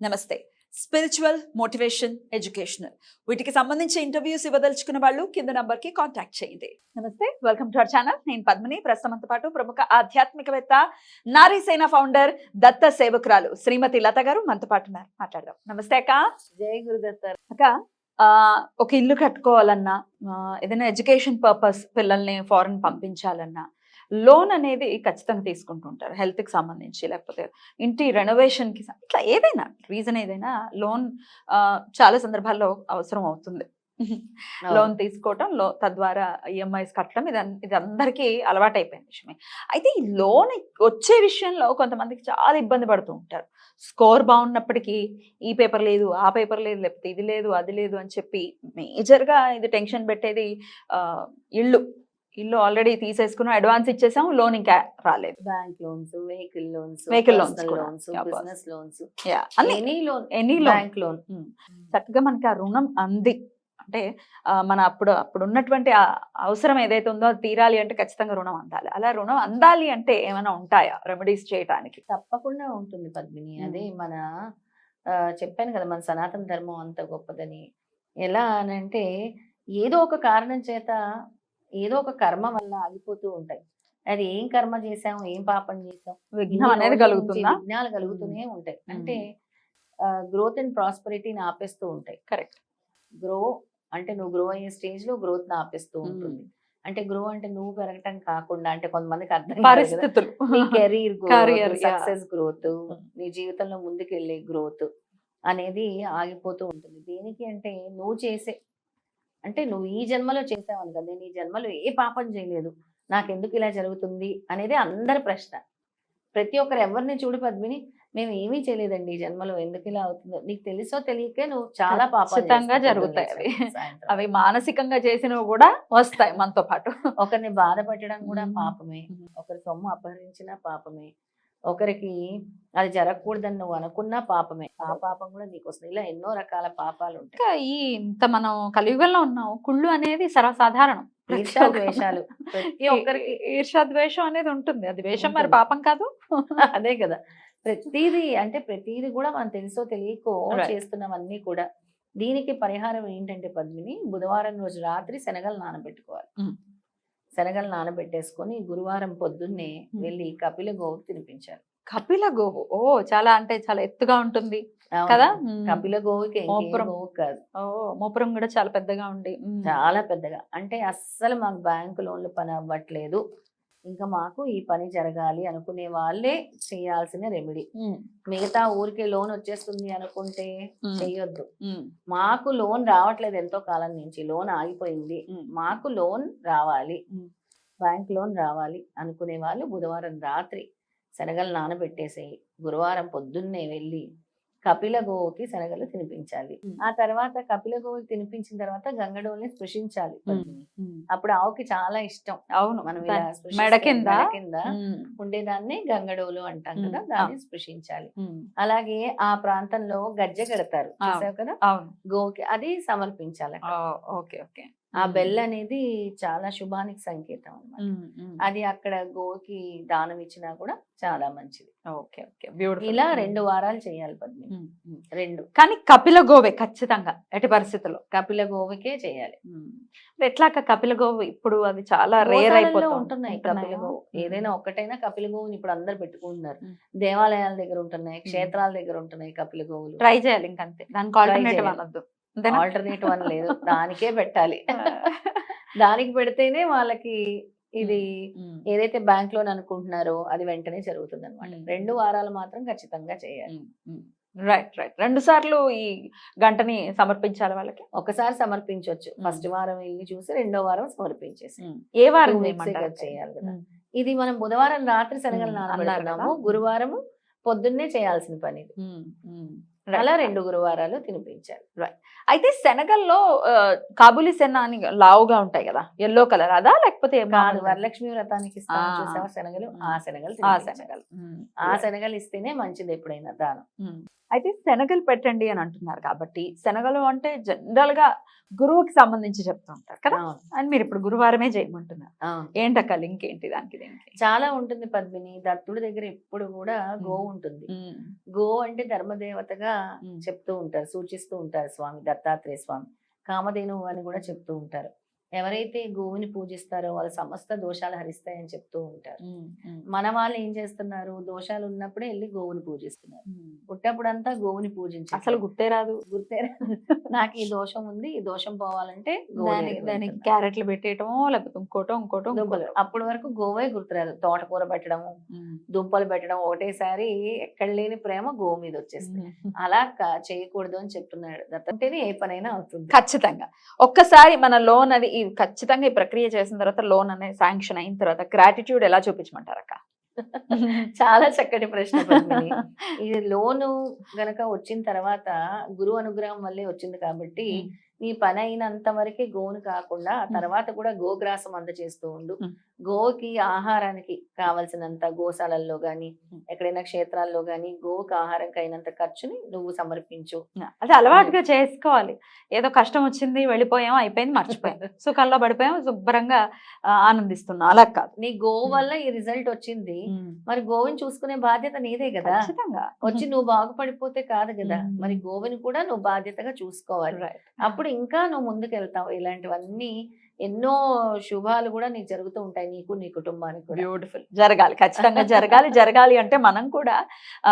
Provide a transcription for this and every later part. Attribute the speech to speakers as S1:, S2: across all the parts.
S1: నమస్తే. Spiritual motivation educational వీటికి సంబంధించి ఇంటర్వ్యూస్ ఇవ్వదలుచుకున్న వాళ్ళు కింద నంబర్కి కాంటాక్ట్ చేయండి. నమస్తే. వెల్కమ్ టు అవర్ ఛానల్ నేను పద్మిని. ప్రస్తుతంతో పాటు ప్రముఖ ఆధ్యాత్మికవేత్త నారీసేన ఫౌండర్ దత్త సేవకురాలు శ్రీమతి లత గారు మనతో పాటు ఉన్నారు. మాట్లాడదాం. నమస్తే అక్క.
S2: జై గురుదత్త.
S1: అక్క ఆ, ఒక ఇల్లు కట్టుకోవాలన్నా ఏదైనా ఎడ్యుకేషన్ పర్పస్ పిల్లల్ని ఫారెన్ పంపించాలన్నా లోన్ అనేది ఖచ్చితంగా తీసుకుంటుంటారు హెల్త్కి సంబంధించి లేకపోతే ఇంటి రెనోవేషన్కి సం- ఇట్లా ఏదైనా రీజన్ ఏదైనా లోన్ చాలా సందర్భాల్లో అవసరం అవుతుంది. లోన్ తీసుకోవటం లో తద్వారా ఈఎంఐస్ కట్టడం ఇది ఇది అందరికీ అలవాటైపోయిన విషయమే. అయితే ఈ లోన్ వచ్చే విషయంలో కొంతమందికి చాలా ఇబ్బంది పడుతూ ఉంటారు. స్కోర్ బాగున్నప్పటికీ ఈ పేపర్ లేదు ఆ పేపర్ లేదు లేకపోతే ఇది లేదు అది లేదు అని చెప్పి మేజర్గా ఇది టెన్షన్ పెట్టేది ఆ, ఇల్లు ఆల్రెడీ తీసేసుకున్నాం అడ్వాన్స్ ఇచ్చేసాం లోన్ ఇంకా రాలేదు.
S2: బ్యాంక్ లోన్స్ వెహికల్ లోన్స్
S1: కూడా.
S2: Loans
S1: boss.
S2: Business loans any loan
S1: any loan
S2: bank loan
S1: చక్కగా మనకి ఆ రుణం అంది. అంటే మన అప్పుడు అప్పుడు ఉన్నటువంటి అవసరం ఏదైతే ఉందో అది తీరాలి అంటే ఖచ్చితంగా రుణం అందాలి. అలా రుణం అందాలి అంటే ఏమైనా ఉంటాయా రెమెడీస్ చేయడానికి
S2: తప్పకుండా ఉంటుంది పద్మిని.
S1: మ్మ్.
S2: అదే మన చెప్పాను కదా మన సనాతన ధర్మం అంత గొప్పదని. ఎలా అని అంటే ఏదో ఒక కారణం చేత ఏదో ఒక కర్మ వల్ల ఆగిపోతూ ఉంటాయి. అది ఏం కర్మ చేసాం ఏం పాపం చేసాం
S1: విఘ్నం అనేది కలుగుతుందా?
S2: విఘ్నాలు కలుగుతూనే ఉంటాయి. అంటే గ్రోత్ అండ్ ప్రాస్పరిటీని ఆపేస్తూ ఉంటాయి.
S1: కరెక్ట్
S2: గ్రో అంటే నువ్వు గ్రో అయ్యే స్టేజ్లో గ్రోత్ ఆపేస్తూ
S1: మ్మ్.
S2: ఉంటుంది. అంటే గ్రో అంటే నువ్వు పెరగటం కాకుండా అంటే కొంతమందికి అర్థం.
S1: పరిస్థితులు.
S2: నీ కెరీర్ గ్రోత్. సక్సెస్ గ్రోత్ నీ జీవితంలో ముందుకెళ్ళే గ్రోత్ అనేది ఆగిపోతూ ఉంటుంది. దేనికి అంటే నువ్వు చేసే అంటే నువ్వు ఈ జన్మలో చేసావని కదా నేను ఈ జన్మలో ఏ పాపం చేయలేదు. నాకెందుకు ఇలా జరుగుతుంది అనేది అందరి ప్రశ్న. ప్రతి ఒక్కరు ఎవరిని చూడు పద్మిని మేము ఏమీ చేయలేదండి ఈ జన్మలో ఎందుకు ఇలా అవుతుందో? నీకు తెలుసో తెలియకే నువ్వు చాలా చేస్తావు
S1: జరుగుతాయి అవి. అవి మానసికంగా చేసినవి కూడా వస్తాయి మనతో పాటు.
S2: ఒకరిని బాధపెట్టడం కూడా. పాపమే. ఒకరి సొమ్ము అపహరించిన పాపమే. ఒకరికి అది జరగకూడదని నువ్వు అనుకున్నా పాపమే. ఆ పాపం కూడా నీకు వస్తుంది ఇలా ఎన్నో రకాల పాపాలు ఉంటాయి
S1: ఇంకా ఈ ఇంత మనం కలియుగంలో ఉన్నాం కుళ్ళు అనేది సర్వసాధారణం. ప్రతి
S2: ఈర్ష్యా
S1: ఒక్క-
S2: ద్వేషాలు. ప్రతి ఒక్కరికి
S1: ఈర్ష్యా ద్వేషం అనేది ఉంటుంది. అది వేషం మరి. పాపం కాదు.
S2: అదే కదా. ప్రతిదీ అంటే ప్రతిదీ కూడా మనం తెలుసో తెలియకో. చేస్తున్నవన్నీ కూడా దీనికి పరిహారం ఏంటంటే పద్మిని బుధవారం రోజు రాత్రి శనగలు నానబెట్టుకోవాలి. శనగలు నానబెట్టేసుకొని గురువారం పొద్దున్నే. వెళ్ళి కపిల గోవు తినిపించాలి
S1: కపిల గోవు ఓ చాలా అంటే చాలా ఎత్తుగా ఉంటుంది. కదా
S2: కపిల గోవుకి. గోవు కాదు
S1: మోపురం కూడా చాలా పెద్దగా ఉండి.
S2: చాలా పెద్దగా అంటే అస్సలు మాకు బ్యాంకు లోన్లు పని అవ్వట్లేదు ఇంకా మాకు ఈ పని జరగాలి అనుకునే వాళ్ళే చేయాల్సిన రెమెడీ. మిగతా ఊరికే లోన్ వచ్చేస్తుంది అనుకుంటే. చెయ్యొద్దు. మాకు లోన్ రావట్లేదు ఎంతో కాలం నుంచి లోన్ ఆగిపోయింది. మాకు లోన్ రావాలి. బ్యాంక్ లోన్ రావాలి అనుకునే వాళ్ళు బుధవారం రాత్రి శనగలు నానబెట్టేసేయి గురువారం పొద్దున్నే వెళ్ళి కపిల గోవుకి శనగలు తినిపించాలి. ఆ తర్వాత కపిల గోవుకి తినిపించిన తర్వాత గంగడోల్ని స్పృశించాలి. అప్పుడు ఆవుకి చాలా ఇష్టం.
S1: అవును.
S2: మనం
S1: మెడ కింద
S2: కింద. ఉండేదాన్ని గంగడోలు అంటాం. కదా దాన్ని స్పృశించాలి. అలాగే ఆ ప్రాంతంలో గజ్జె కడతారు. చూసావు కదా? గోవుకి అది సమర్పించాలి
S1: ఓకే ఓకే.
S2: ఆ బెల్ అనేది చాలా శుభానికి సంకేతం.
S1: మ్మ్.
S2: అది అక్కడ గోకి దానం ఇచ్చినా కూడా చాలా మంచిది.
S1: ఓకే. ఓకే. బ్యూటిఫుల్.
S2: ఇలా రెండు వారాలు చేయాలి.
S1: మ్మ్.
S2: రెండు.
S1: కానీ కపిల గోవే ఖచ్చితంగా ఎట్టి పరిస్థితుల్లో.
S2: కపిల గోవుకే చేయాలి.
S1: మరి ఎట్లా అక్క కపిల గోవు ఇప్పుడు అది చాలా రేర్ అయిపోతుంది.
S2: ఉంటున్నాయి కపిల గోవు. ఏదైనా ఒక్కటైనా కపిల గోవుని ఇప్పుడు అందరు పెట్టుకుంటున్నారు. దేవాలయాల దగ్గర ఉంటున్నాయి క్షేత్రాల దగ్గర ఉంటున్నాయి కపిల గోవులు.
S1: ట్రై చేయాలి ఇంకంతే. దానికి ఆల్టర్నేటివ్. అనొద్దు?
S2: ఆల్టర్నేట్ వన్ లేదు. దానికే పెట్టాలి. దానికి పెడితేనే వాళ్ళకి ఇది. ఏదైతే బ్యాంక్ లోన్ అనుకుంటున్నారో అది వెంటనే జరుగుతుంది అనమాట. రెండు వారాలు మాత్రం ఖచ్చితంగా చేయాలి.
S1: Right right. రెండు సార్లు ఈ గంటని సమర్పించాలి వాళ్ళకి?
S2: ఒకసారి సమర్పించవచ్చు ఫస్ట్ వారం వెళ్ళి చూసి రెండో వారం సమర్పించేసి.
S1: ఏ వారం
S2: చేయాలి కదా. ఇది మనం బుధవారం రాత్రి శనగలు నానబెడుతున్నాము. గురువారం పొద్దున్నే చేయాల్సిన పని. అలా. రెండు గురువారాలు తినిపించాలి
S1: అయితే శనగల్లో కాబూలి శన అని లావుగా ఉంటాయి కదా ఎల్లో కలర్ అదా లేకపోతే?
S2: వరలక్ష్మి వ్రతానికి శనగలు ఆ శనగలు
S1: ఆ. శనగలు.
S2: ఆ శనగలు ఇస్తేనే మంచిది ఎప్పుడైనా దానం.
S1: అయితే శనగలు పెట్టండి అని అంటున్నారు కాబట్టి శనగలు అంటే జనరల్గా గురువుకి సంబంధించి చెప్తూ ఉంటారు కదా అని మీరు ఇప్పుడు గురువారమే చేయమంటున్నారు. ఏంటక్క లింక్ ఏంటి దానికి దీనికి
S2: చాలా ఉంటుంది పద్మిని దత్తుడి దగ్గర ఎప్పుడు కూడా గో ఉంటుంది. గో అంటే ధర్మదేవతగా. చెప్తూ ఉంటారు సూచిస్తూ ఉంటారు స్వామి దత్తాత్రేయ స్వామి కామధేనువు అని కూడా చెప్తూ ఉంటారు. ఎవరైతే గోవుని పూజిస్తారో వాళ్ళ సమస్త దోషాలు హరిస్తాయని చెప్తూ ఉంటారు. మన వాళ్ళు ఏం చేస్తున్నారు? దోషాలు ఉన్నప్పుడే వెళ్ళి గోవుని పూజిస్తున్నారు. పుట్టప్పుడంతా గోవుని పూజించి
S1: అసలు గుర్తే రాదు.
S2: గుర్తే రాదు. నాకు ఈ దోషం ఉంది ఈ దోషం పోవాలంటే
S1: దానికి. క్యారెట్లు పెట్టేయటమో లేకపోతే ఇంకోటో ఇంకోటో.
S2: అప్పటి వరకు గోవే గుర్తురాదు తోటకూర పెట్టడము
S1: ఉమ్,
S2: దుంపలు పెట్టడం ఒకటేసారి ఎక్కడ లేని ప్రేమ గోవు మీద వచ్చేస్తుంది. అలా చేయకూడదు అని చెప్తున్నాడు దత్తంటేనే ఏ పనైనా అవుతుంది.
S1: ఖచ్చితంగా. ఒక్కసారి మన లోన్ అది ఈ ఖచ్చితంగా ఈ ప్రక్రియ చేసిన తర్వాత లోన్ అనేది శాంక్షన్ అయిన తర్వాత గ్రాటిట్యూడ్ ఎలా చూపించమంటారు అక్క
S2: చాలా చక్కటి ప్రశ్న. ఈ లోను గనక వచ్చిన తర్వాత గురువు అనుగ్రహం వల్లే వచ్చింది కాబట్టి. నీ పని అయినంత వరకే గోవును కాకుండా. తర్వాత కూడా గోగ్రాసం అందచేస్తూ ఉండు. గోవుకి ఆహారానికి కావలసినంత గోశాలల్లో గాని. ఎక్కడైనా క్షేత్రాల్లో గాని గోవుకి ఆహారంకి అయినంత ఖర్చుని నువ్వు సమర్పించు.
S1: అది అలవాటుగా చేసుకోవాలి. ఏదో కష్టం వచ్చింది వెళ్ళిపోయాం అయిపోయింది మర్చిపోయాం. సుఖంలో పడిపోయాం శుభ్రంగా ఆనందిస్తున్నాం. అలా కాదు.
S2: నీ గోవు వల్ల ఈ రిజల్ట్ వచ్చింది. మరి గోవుని చూసుకునే బాధ్యత నీదే కదా
S1: ఖచ్చితంగా.
S2: వచ్చి నువ్వు బాగుపడిపోతే కాదు కదా. మరి గోవుని కూడా నువ్వు బాధ్యతగా చూసుకోవాలి. అప్పుడు ఇంకా నువ్వు ముందుకు వెళ్తావు ఇలాంటివన్నీ ఎన్నో శుభాలు కూడా నీకు జరుగుతూ ఉంటాయి నీకు నీ కుటుంబానికి
S1: బ్యూటిఫుల్ జరగాలి. ఖచ్చితంగా జరగాలి. జరగాలి అంటే మనం కూడా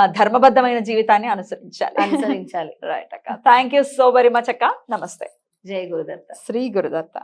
S1: ధర్మబద్ధమైన జీవితాన్ని అనుసరించాలి.
S2: అనుసరించాలి.
S1: రైట్ అక్క. Thank you so very much అక్క. నమస్తే.
S2: జై గురుదత్త.
S1: శ్రీ గురుదత్త.